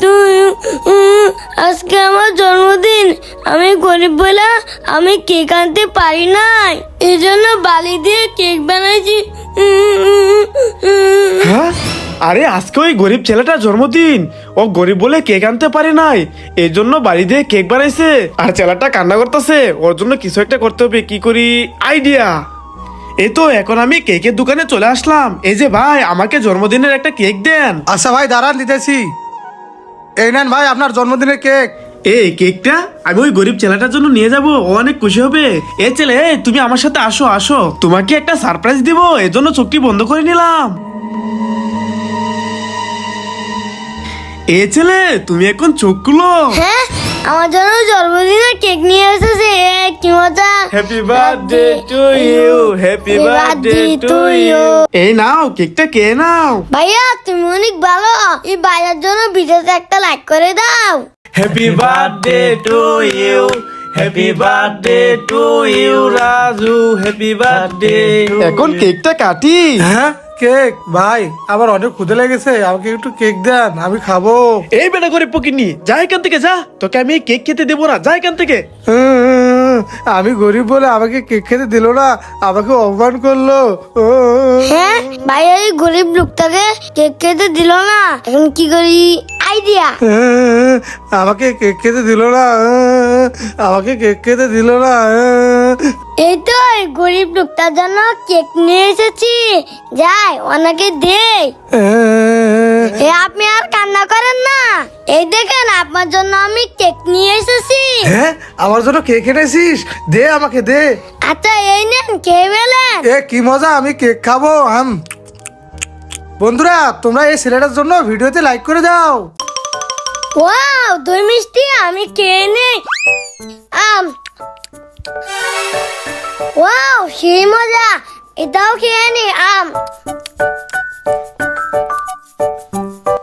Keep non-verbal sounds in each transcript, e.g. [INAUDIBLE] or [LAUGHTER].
Two আজকে আমার জন্মদিন। আমি গরিব বলে আমি কেক আনতে পারি নাই। এই জন্য বালি দিয়ে কেক বানাইছি। হ্যাঁ? আরে আজকে ওই গরিব ছেলেটার জন্মদিন। ও গরিব বলে কেক আনতে পারে নাই। এই জন্য বাড়ি দিয়ে কেক বানাইছে। আর ছেলেটা কান্না করতেছে। ওর জন্য কিছু একটা করতে হবে। কি করি? আইডিয়া। এই তো এখন আমি কেকের দোকানে চলে আসলাম। এই যে ভাই আমাকে জন্মদিনের একটা কেক দেন। আচ্ছা ভাই দাঁড়ান দিতেছি। এই নেন ভাই আপনার জন্মদিনের কেক। এই কেকটা আমি ওই গরিব ছেলেটার জন্য নিয়ে যাব ও অনেক খুশি হবে। এ ছেলে তুমি আমার সাথে আসো আসো। তোমাকে একটা সারপ্রাইজ দিব এর জন্য চোখটি বন্ধ করে নিলাম। এ ছেলে তুমি এখন চোখ খুলো। হ্যাঁ আমার জন্য জন্মদিনের কেক নিয়ে এসেছে। কি মজা। Happy birthday to you happy birthday to you এই নাও কেকটা কে নাও। ভাইয়া তুমি অনেক ভালো। এই ভাইয়ার জন্য ভিডিওতে একটা লাইক করে দাও। Happy birthday to you happy birthday to you Raju. Happy birthday এখন কেকটা কাটি। হ্যাঁ? কেক ভাই আমার অনেক ক্ষুদে লেগেছে আমাকে একটু কেক দেন আমি খাব। এই বেটা করে পকিনি যা এখান থেকে যা তোকে আমি কেক খেতে দেবো না যা এখান থেকে। আমি গরিব বলে আমাকে কেক খেতে দিল না আমাকে অপমান করল। হ্যাঁ ভাইয়া এই গরিব লোকটাকে কেক খেতে দিল না এখন কি করি? আইডিয়া। আমাকে কেক খেতে দিল না আমাকে কেক খেতে দিল না। এই তো এই গরিব লোকটার জন্য কেক নিয়ে এসেছি। যাই ওনাকে দে এ আপনি আর কান্না করেন না। এই দেখেন আপনার জন্য আমি কেক নিয়ে এসেছি। হ্যাঁ আমার জন্য কেক এনেছিস? দে আমাকে দে। আচ্ছা এই নেন খেয়ে ফেলেন। এ কি মজা আমি কেক খাব আম বন্ধুরা তোমরা এই ছেলেটার জন্য ভিডিওতে লাইক করে দাও। ওয়াও দই মিষ্টি আমি খেয়ে নেই। সেই মজা এটাও খেয়ে নি আম।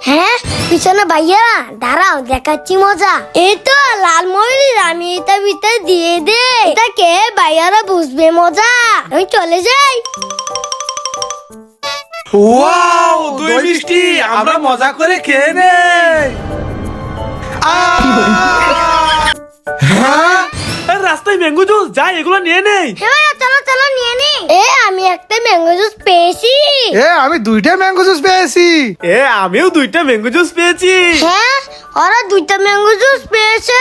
হ্যাঁ পিছনে ভাইয়া দাঁড়াও দেখাচ্ছি মজা। এই তো লাল মরিচ আমি এটা ভিতরে দিয়ে দে। এটা কে ভাইয়ারা বুঝবে মজা। আমি চলে যাই। ওয়াও দই মিষ্টি আমরা মজা করে খেয়ে নেই। হ্যাঁ? রাস্তায় ম্যাঙ্গো জুস যা এগুলো নিয়ে নেই। হ্যাঁ চলো চলো নিয়ে নি। এ আমি একটা ম্যাঙ্গো জুস পেয়েছি। এ আমি দুইটা ম্যাঙ্গো জুস পেয়েছি। এ আমিও দুইটা ম্যাঙ্গো জুস পেয়েছি। হ্যাঁ ওরা দুইটা ম্যাঙ্গো জুস পেয়েছে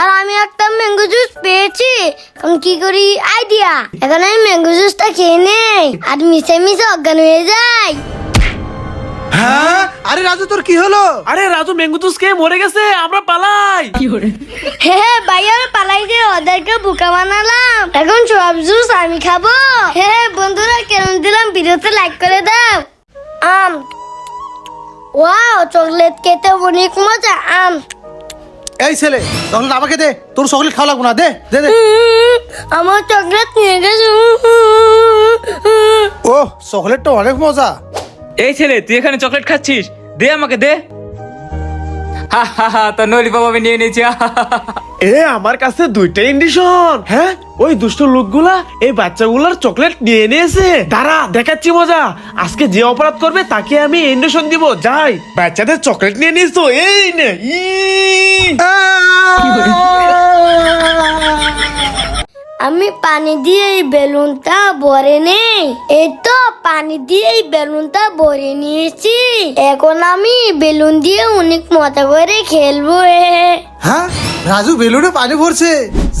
আর আমি একটা ম্যাঙ্গো জুস পেয়েছি। এখন কি করি? আইডিয়া এখন আমি ম্যাঙ্গো জুসটা খেয়ে নেই আর মিশে মিশে অজ্ঞান হয়ে যাই। হ্যাঁ? আরে রাজু তোর কি হলো? আরে রাজু ম্যাঙ্গো জুস খেয়ে মরে গেছে আমরা পালাই। হ্যাঁ ভাইয়ার পালাই দিয়ে ওদেরকে বোকা বানালাম। এখন সব জুস আমি খাব। হ্যাঁ বন্ধুরা কেমন দিলাম? ভিডিওতে লাইক করে দাও। আম। ওয়াও চকলেট খেতে অনেক মজা আম। এই ছেলে চকলেট আমাকে দে তোর চকলেট খাওয়া লাগবো না দে দে দে। আমার চকলেট নিয়ে গেছে ও চকলেটটা অনেক মজা। এই ছেলে তুই এখানে চকলেট খাচ্ছিস? দে আমাকে দে। হা হা হা তোর নলিপপ আমি নিয়ে নিয়েছি হা, হা, হা, হা। এ আমার কাছে দুইটা ইন্ডিশন। হ্যাঁ? ওই দুষ্ট লোকগুলা এই বাচ্চাগুলার চকলেট নিয়ে নিয়েছে। দাঁড়া দেখাচ্ছি মজা। আজকে যে অপরাধ করবে তাকে আমি ইন্ডিশন দিব। যাই। বাচ্চাদের চকলেট নিয়ে নিস তো এই নে ই। আমি পানি দিয়ে এই বেলুনটা ভরে নেই। এই তো পানি দিয়ে এই বেলুনটা ভরে নিয়েছি। এখন আমি বেলুন দিয়ে অনেক মজা করে খেলব। হ্যাঁ রাজু বেলুনে পানি ভরছে।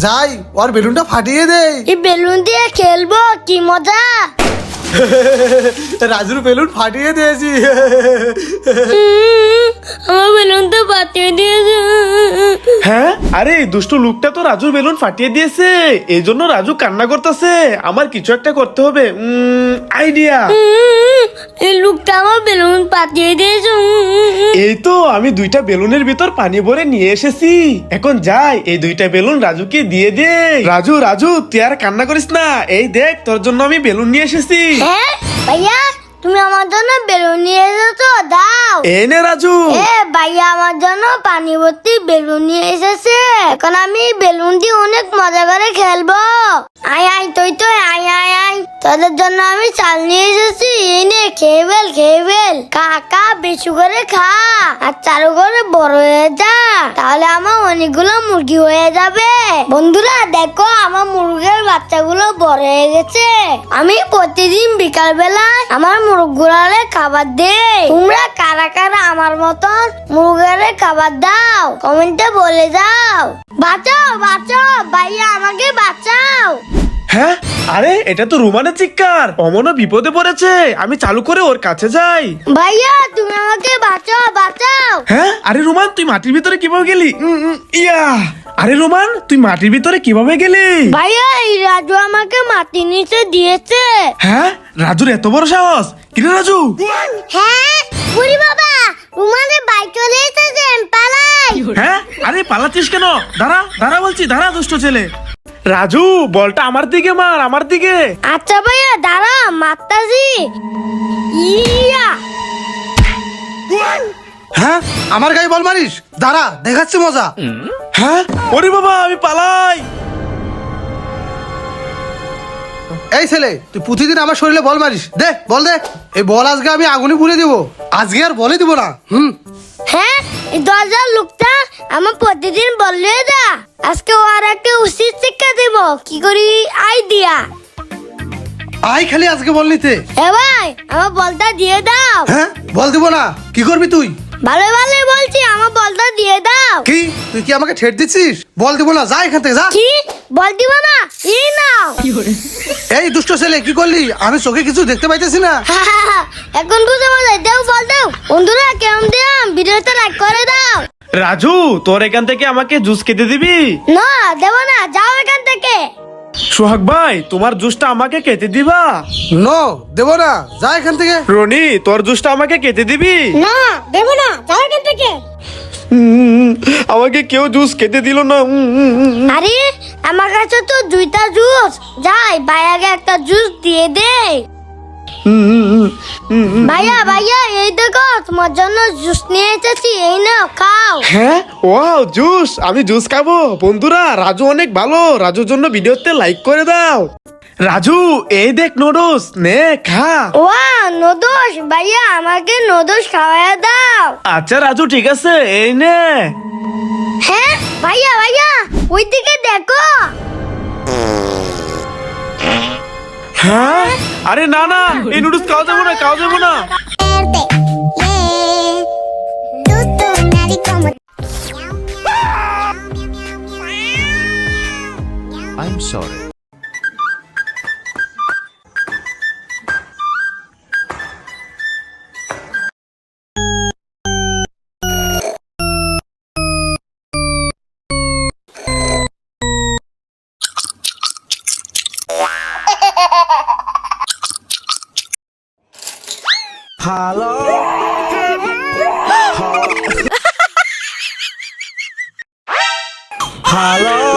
যাই ওর বেলুনটা ফাটিয়ে দেই এই বেলুন দিয়ে খেলব কি মজা? [LAUGHS] রাজুর বেলুন ফাটিয়ে দিয়েছি। আমার বেলুনটা বাতিয়ে দিয়েছে। হ্যাঁ? আরে এই দুষ্ট লোকটা তো রাজুর বেলুন ফাটিয়ে দিয়েছে। এই জন্য রাজু কান্না করতেছে। আমার কিছু একটা করতে হবে। আইডিয়া এই লোকটা আমার বেলুন পাতিয়ে দিয়েছে। এই তো আমি দুইটা বেলুনের ভিতর পানি ভরে নিয়ে এসেছি। এখন যাই এই দুইটা বেলুন রাজুকে দিয়ে দে। রাজু রাজু তুই আর কান্না করিস না। এই দেখ তোর জন্য আমি বেলুন নিয়ে এসেছি। হ্যাঁ ভাইয়া তুমি আমার জন্য বেলুন নিয়ে এসেছ দাও। এই নে রাজু। এ ভাইয়া আমার জন্য পানি ভর্তি বেলুন নিয়ে এসেছে। এখন আমি বেলুন দিয়ে অনেক মজা করে খেলব। আয় আয় তুই তো আয় আয় আয়। তোদের জন্য আমি চাল নিয়ে এসেছি। এই নে খেয়ে ফেল খেয়ে ফেল। কাকা বেশি করে খা। আর চারু করে বড় হয়ে যা। তাহলে আমার অনেকগুলো মুরগি হয়ে যাবে। বন্ধুরা দেখো আমার মুরগির বাচ্চাগুলো বড় হয়ে গেছে। আমি প্রতিদিন বিকাল আমার মুরগুলারে খাবার দেই। তোমরা কারা কারা আমার মতন মুরগারে খাবার দাও। কমেন্টে বলে দাও। বাঁচাও বাঁচাও ভাইয়া আমাকে বাঁচাও। হ্যাঁ? আরে এটা তো রুমানের চিৎকার। অমনও বিপদে পড়েছে। আমি চালু করে ওর কাছে যাই। ভাইয়া তুমি আমাকে বাঁচাও বাঁচাও। হ্যাঁ? আরে রুমান তুই মাটির ভিতরে কীভাবে গেলি? উম, উম, ইয়া। আরে রোমান তুই মাটির ভিতরে কীভাবে গেলি? ভাইয়া এই রাজু আমাকে মাটি নিচে দিয়েছে। হ্যাঁ? রাজুর এত বড় সাহস। কিরে রাজু? হ্যাঁ? বুড়ি বাবা রুমানে বাইক চলে এসেছে পালাই। হ্যাঁ? আরে পালাচ্ছিস কেন? দাঁড়া দাঁড়া বলছি দাঁড়া দুষ্ট ছেলে। রাজু বলটা আমার দিকে মার আমার দিকে। আচ্ছা ভাইয়া দাঁড়া মাত্তাজি ইয়া। হ্যাঁ? আমার গায়ে বল মারিস? দাঁড়া দেখাচ্ছি মজা। হ্যাঁ? ওরে বাবা আমি পালাই। এই ছেলে তুই প্রতিদিন আমার শরীরে বল মারিস। দে বল দে। এই বল আজকে আমি আগুনে পুড়ে দিব। আজকে আর বলে দিব না। হুম। হ্যাঁ এই দরজার লোকটা আমার প্রতিদিন বললে দা। আজকে আর একটা উচিত শিক্ষা দেব। কি করি? আইডিয়া আই খালি আজকে বল নিতে। এ ভাই আমার বলটা দিয়ে দাও। হ্যাঁ বল দিব না। কি করবি তুই? ভালো ভালো বলছি আমার বলটা দিয়ে দাও। কি? তুই কি আমাকে ঠেট দিচ্ছিস? বল দিব না যা এখান থেকে যা। কি? বল দিব না এই নাও। এই দুষ্ট ছেলে কি করলি? আমি চোখে কিছু দেখতে পাইতেছি না। এখন বুঝে মজা দেও বল দাও। বন্ধুরা কেমন দিলাম ভিডিওতে লাইক করে দাও। রাজু তোর এখান থেকে আমাকে জুস খেতে দিবি? না দেব না যাও এখান থেকে। সোহাগ ভাই তোমার জুসটা আমাকে কেটে দিবা? নো দেব না যা এখান থেকে। রনি তোর জুসটা আমাকে কেটে দিবি? না দেব না যাও এখান থেকে। আমাকে কেউ জুস খেতে দিল না। আরে আমার কাছে তো দুইটা জুস। যাই, ভাইয়াকে একটা জুস দিয়ে দে। ভাইয়া ভাইয়া, এই দেখো, তোমার জন্য জুস নিয়ে এসেছি, এই নাও, খাও। হ্যাঁ? ওয়াও, জুস, আমি জুস খাব। বন্ধুরা, রাজু অনেক ভালো। রাজুর জন্য ভিডিওতে লাইক করে দাও। রাজু এই দেখ নোডস নে খা। ওয়া নদোষ ভাইয়া আমাকে নদোষ খাওয়ায় দাও। আচ্ছা রাজু ঠিক আছে এই নে। হ্যাঁ ভাইয়া ভাইয়া ওই দিকে দেখো। হ্যাঁ? আরে না না এই নুডলস খাওয়া যাব না খাওয়া যাব না। I'm sorry. হ্যালো